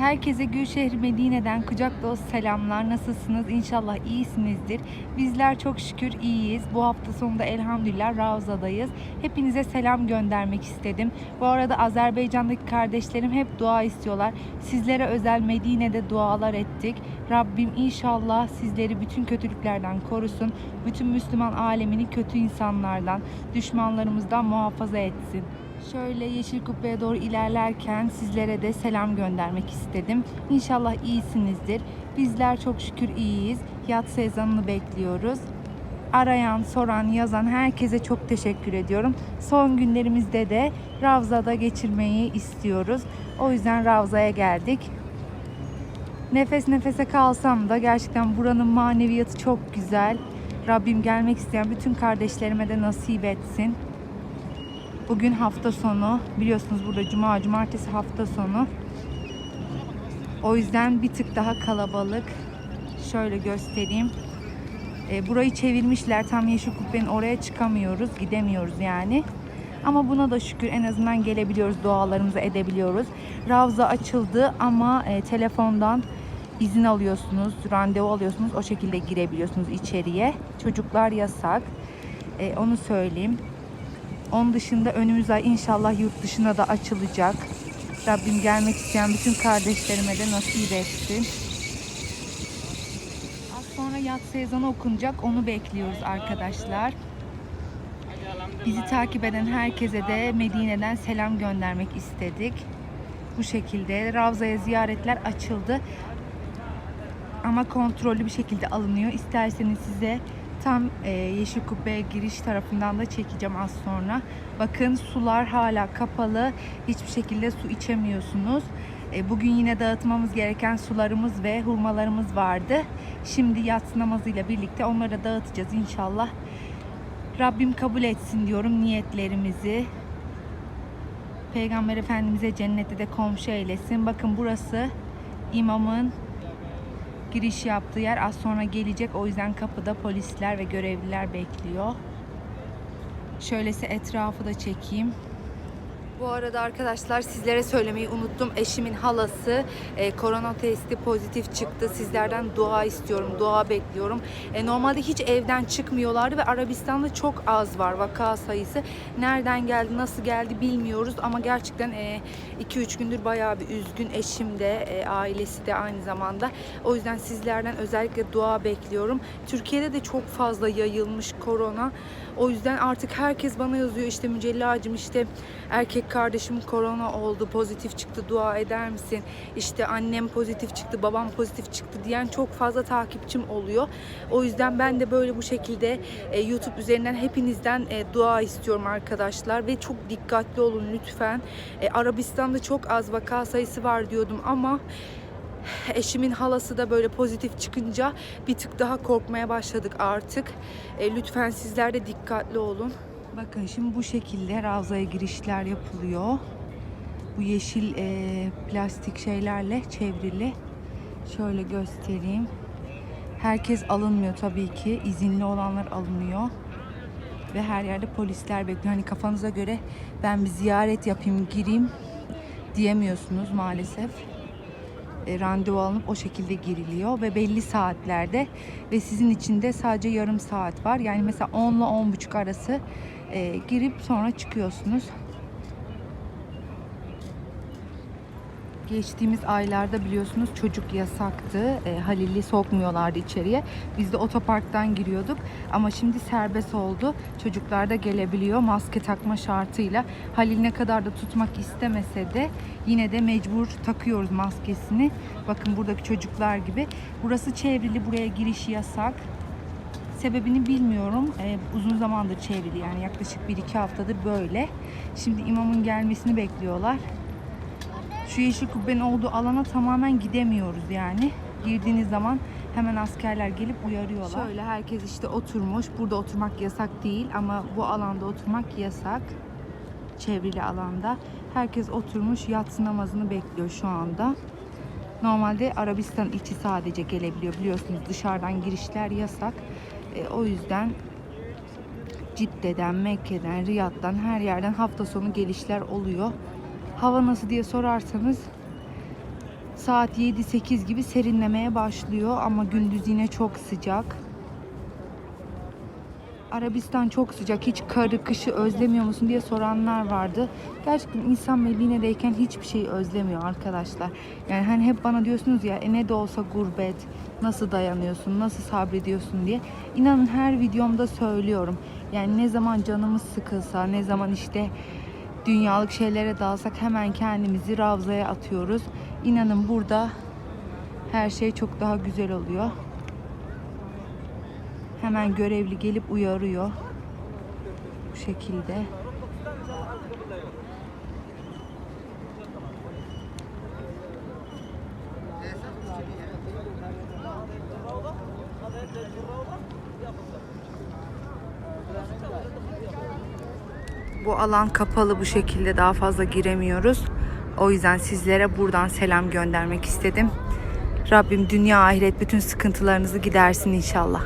Herkese Gülşehir Medine'den kucak dolusu selamlar. Nasılsınız? İnşallah iyisinizdir. Bizler çok şükür iyiyiz. Bu hafta sonunda elhamdülillah Ravza'dayız. Hepinize selam göndermek istedim. Bu arada Azerbaycan'daki kardeşlerim hep dua istiyorlar. Sizlere özel Medine'de dualar ettik. Rabbim inşallah sizleri bütün kötülüklerden korusun. Bütün Müslüman alemini kötü insanlardan, düşmanlarımızdan muhafaza etsin. Şöyle Yeşil Kubbe'ye doğru ilerlerken sizlere de selam göndermek istedim. İnşallah iyisinizdir. Bizler çok şükür iyiyiz. Yatsı ezanını bekliyoruz. Arayan, soran, yazan herkese çok teşekkür ediyorum. Son günlerimizde de Ravza'da geçirmeyi istiyoruz. O yüzden Ravza'ya geldik. Nefes nefese kalsam da gerçekten buranın maneviyatı çok güzel. Rabbim gelmek isteyen bütün kardeşlerime de nasip etsin. Bugün hafta sonu. Biliyorsunuz burada cuma, cumartesi hafta sonu. O yüzden bir tık daha kalabalık. Şöyle göstereyim. E, burayı çevirmişler. Tam Yeşil Kubbe'nin oraya çıkamıyoruz. Gidemiyoruz yani. Ama buna da şükür en azından gelebiliyoruz. Dualarımızı edebiliyoruz. Ravza açıldı ama e, telefondan izin alıyorsunuz. Randevu alıyorsunuz. O şekilde girebiliyorsunuz içeriye. Çocuklar yasak. E, onu söyleyeyim. Onun dışında önümüz ay inşallah yurt dışına da açılacak. Rabbim gelmek isteyen bütün kardeşlerime de nasip etsin. Az sonra yat sezonu okunacak. Onu bekliyoruz arkadaşlar. Bizi takip eden herkese de Medine'den selam göndermek istedik. Bu şekilde Ravza'ya ziyaretler açıldı. Ama kontrollü bir şekilde alınıyor. İsterseniz size tam e, Yeşil Kubbe'ye giriş tarafından da çekeceğim az sonra. Bakın sular hala kapalı. Hiçbir şekilde su içemiyorsunuz. E, bugün yine dağıtmamız gereken sularımız ve hurmalarımız vardı. Şimdi yatsı namazıyla birlikte onları da dağıtacağız inşallah. Rabbim kabul etsin diyorum niyetlerimizi. Peygamber Efendimiz'e cennette de komşu eylesin. Bakın burası imamın giriş yaptığı yer az sonra gelecek. O yüzden kapıda polisler ve görevliler bekliyor. Şöylesi etrafı da çekeyim. Bu arada arkadaşlar sizlere söylemeyi unuttum. Eşimin halası e, korona testi pozitif çıktı. Sizlerden dua istiyorum, dua bekliyorum. E, normalde hiç evden çıkmıyorlardı ve Arabistan'da çok az var vaka sayısı. Nereden geldi, nasıl geldi bilmiyoruz ama gerçekten 2-3 gündür bayağı bir üzgün. Eşim de, e, ailesi de aynı zamanda. O yüzden sizlerden özellikle dua bekliyorum. Türkiye'de de çok fazla yayılmış korona. O yüzden artık herkes bana yazıyor işte Mücellacığım işte erkek kardeşim korona oldu pozitif çıktı dua eder misin? İşte annem pozitif çıktı babam pozitif çıktı diyen çok fazla takipçim oluyor. O yüzden ben de böyle bu şekilde e, YouTube üzerinden hepinizden e, dua istiyorum arkadaşlar ve çok dikkatli olun lütfen. E, Arabistan'da çok az vaka sayısı var diyordum ama Eşimin halası da böyle pozitif çıkınca bir tık daha korkmaya başladık artık. E, lütfen sizler de dikkatli olun. Bakın şimdi bu şekilde Ravza'ya girişler yapılıyor. Bu yeşil e, plastik şeylerle çevrili. Şöyle göstereyim. Herkes alınmıyor tabii ki. İzinli olanlar alınıyor. Ve her yerde polisler bekliyor. Hani kafanıza göre ben bir ziyaret yapayım, gireyim diyemiyorsunuz maalesef e, randevu alınıp o şekilde giriliyor ve belli saatlerde ve sizin için de sadece yarım saat var. Yani mesela 10 ile 10.30 arası e, girip sonra çıkıyorsunuz. Geçtiğimiz aylarda biliyorsunuz çocuk yasaktı. E, Halil'i sokmuyorlardı içeriye. Biz de otoparktan giriyorduk. Ama şimdi serbest oldu. Çocuklar da gelebiliyor maske takma şartıyla. Halil ne kadar da tutmak istemese de yine de mecbur takıyoruz maskesini. Bakın buradaki çocuklar gibi. Burası çevrili. Buraya girişi yasak. Sebebini bilmiyorum. Ee, uzun zamandır çevrili yani yaklaşık 1-2 haftadır böyle. Şimdi imamın gelmesini bekliyorlar. Şu yeşil kubbenin olduğu alana tamamen gidemiyoruz yani. Girdiğiniz zaman hemen askerler gelip uyarıyorlar. Şöyle herkes işte oturmuş. Burada oturmak yasak değil ama bu alanda oturmak yasak. Çevrili alanda. Herkes oturmuş yatsı namazını bekliyor şu anda. Normalde Arabistan içi sadece gelebiliyor biliyorsunuz dışarıdan girişler yasak. E, o yüzden Cidde'den, Mekke'den, Riyad'dan her yerden hafta sonu gelişler oluyor. Hava nasıl diye sorarsanız saat 7-8 gibi serinlemeye başlıyor ama gündüz yine çok sıcak. Arabistan çok sıcak. Hiç karı, kışı özlemiyor musun diye soranlar vardı. Gerçekten insan Medine'deyken hiçbir şeyi özlemiyor arkadaşlar. Yani hani hep bana diyorsunuz ya e ne de olsa gurbet, nasıl dayanıyorsun, nasıl sabrediyorsun diye. İnanın her videomda söylüyorum. Yani ne zaman canımız sıkılsa, ne zaman işte dünyalık şeylere dalsak hemen kendimizi Ravza'ya atıyoruz. İnanın burada her şey çok daha güzel oluyor. Hemen görevli gelip uyarıyor. Bu şekilde. Bu alan kapalı bu şekilde daha fazla giremiyoruz. O yüzden sizlere buradan selam göndermek istedim. Rabbim dünya ahiret bütün sıkıntılarınızı gidersin inşallah.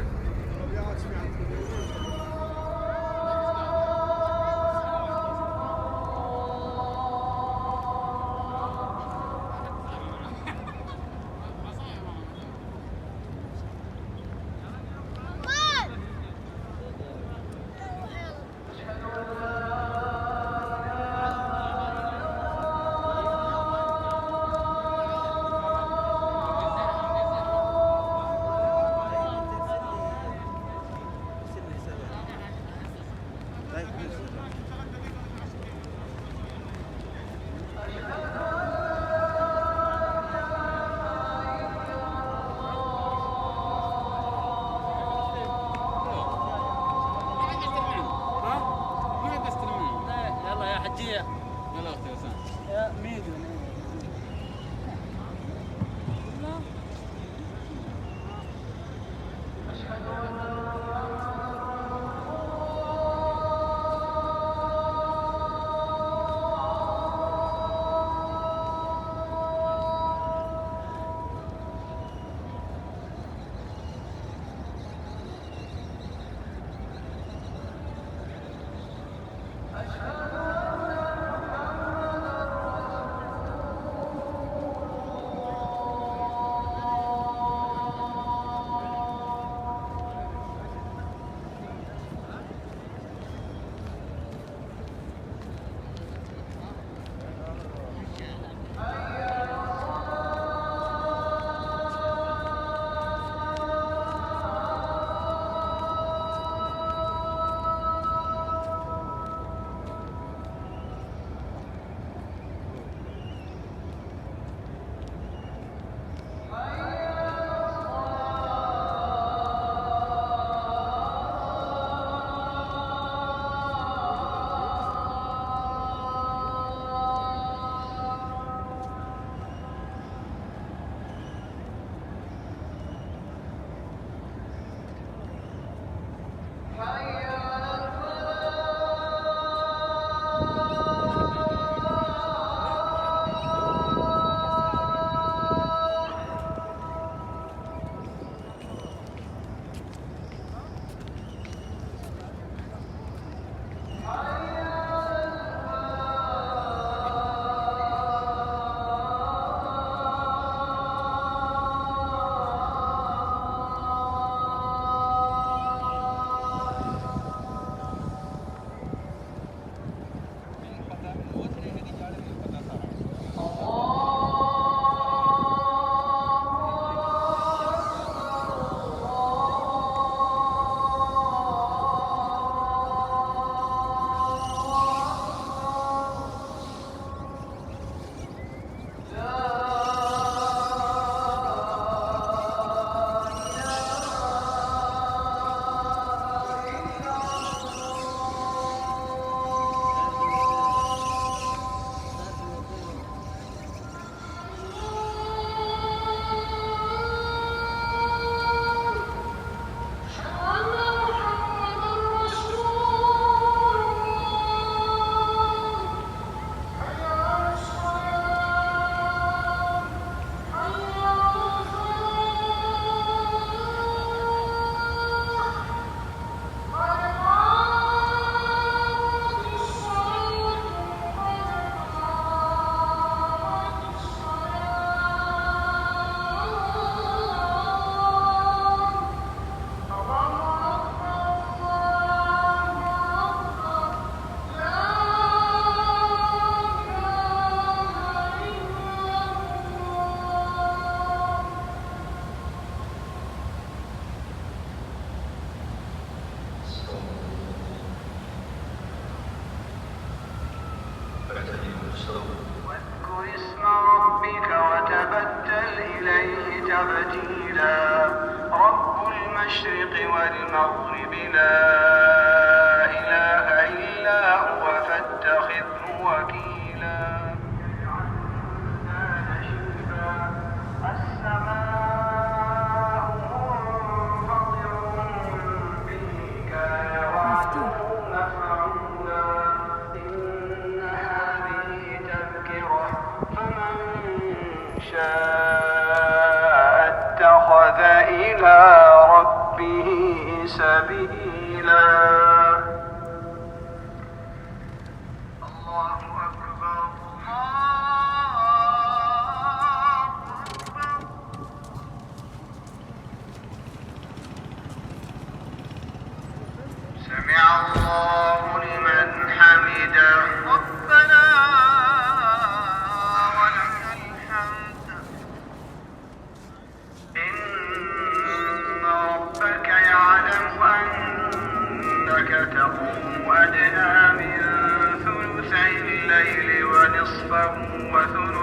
تبتيلا رب المشرق والمغرب لا Mais um...